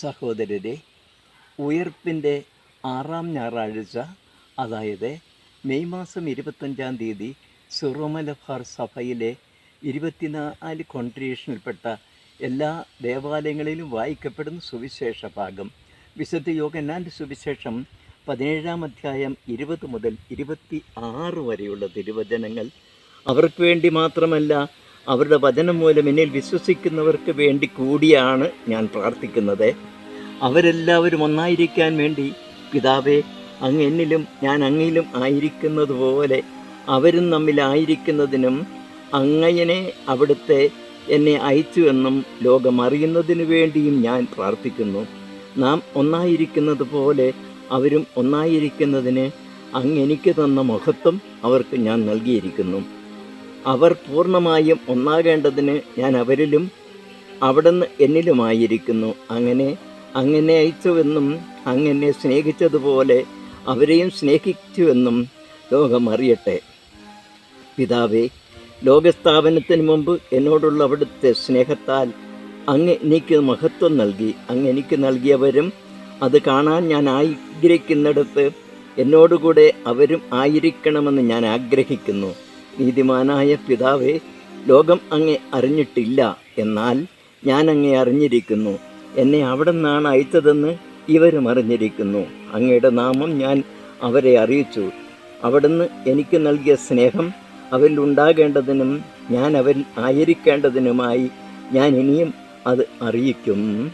സഹോദരരെ ഉയർപ്പിന്റെ ആറാം ഞായറാഴ്ച അതായത് മെയ് മാസം ഇരുപത്തഞ്ചാം തീയതി സിറോമലബാർ സഭയിലെ ഇരുപത്തിനാല് കോൺട്രിബ്യൂഷനിൽപ്പെട്ട എല്ലാ ദേവാലയങ്ങളിലും വായിക്കപ്പെടുന്ന സുവിശേഷ ഭാഗം. വിശുദ്ധ യോഗനാന്റെ സുവിശേഷം പതിനേഴാം അധ്യായം ഇരുപത് മുതൽ ഇരുപത്തി ആറ് വരെയുള്ള തിരുവചനങ്ങൾ. അവർക്ക് വേണ്ടി മാത്രമല്ല അവരുടെ വചനം മൂലം എന്നിൽ വിശ്വസിക്കുന്നവർക്ക് വേണ്ടി കൂടിയാണ് ഞാൻ പ്രാർത്ഥിക്കുന്നത്. അവരെല്ലാവരും ഒന്നായിരിക്കാൻ വേണ്ടി പിതാവേ അങ്ങ് എന്നിലും ഞാൻ അങ്ങിലും ആയിരിക്കുന്നത് പോലെ അവരും തമ്മിലായിരിക്കുന്നതിനും അങ്ങയനെ അവിടുത്തെ എന്നെ അയച്ചു എന്നും ലോകം അറിയുന്നതിനു വേണ്ടിയും ഞാൻ പ്രാർത്ഥിക്കുന്നു. നാം ഒന്നായിരിക്കുന്നത് പോലെ അവരും ഒന്നായിരിക്കുന്നതിന് അങ്ങ് എനിക്ക് തന്ന മഹത്വം അവർക്ക് ഞാൻ നൽകിയിരിക്കുന്നു. അവർ പൂർണമായും ഒന്നാകേണ്ടതിന് ഞാൻ അവരിലും അവിടുന്ന് എന്നിലുമായിരിക്കുന്നു. അങ്ങനെ അങ്ങനെ അയച്ചുവെന്നും അങ്ങനെ സ്നേഹിച്ചതുപോലെ അവരെയും സ്നേഹിച്ചുവെന്നും ലോകം അറിയട്ടെ. പിതാവേ ലോകസ്ഥാപനത്തിന് മുമ്പ് എന്നോടുള്ള അവിടുത്തെ സ്നേഹത്താൽ അങ്ങ് എനിക്ക് മഹത്വം നൽകി. അങ്ങ് എനിക്ക് നൽകിയവരും അത് കാണാൻ ഞാൻ ആഗ്രഹിക്കുന്നിടത്ത് എന്നോടുകൂടെ അവരും ആയിരിക്കണമെന്ന് ഞാൻ ആഗ്രഹിക്കുന്നു. നീതിമാനായ പിതാവേ ലോകം അങ്ങെ അറിഞ്ഞിട്ടില്ല. എന്നാൽ ഞാൻ അങ്ങെ അറിഞ്ഞിരിക്കുന്നു. എന്നെ അവിടെ നിന്നാണ് അയച്ചതെന്ന് ഇവരും അറിഞ്ഞിരിക്കുന്നു. അങ്ങയുടെ നാമം ഞാൻ അവരെ അറിയിച്ചു. അവിടുന്ന് എനിക്ക് നൽകിയ സ്നേഹം അവരിൽ ഉണ്ടാകേണ്ടതിനും ഞാൻ അവരിൽ ആയിരിക്കേണ്ടതിനുമായി ഞാൻ ഇനിയും അത് അറിയിക്കും.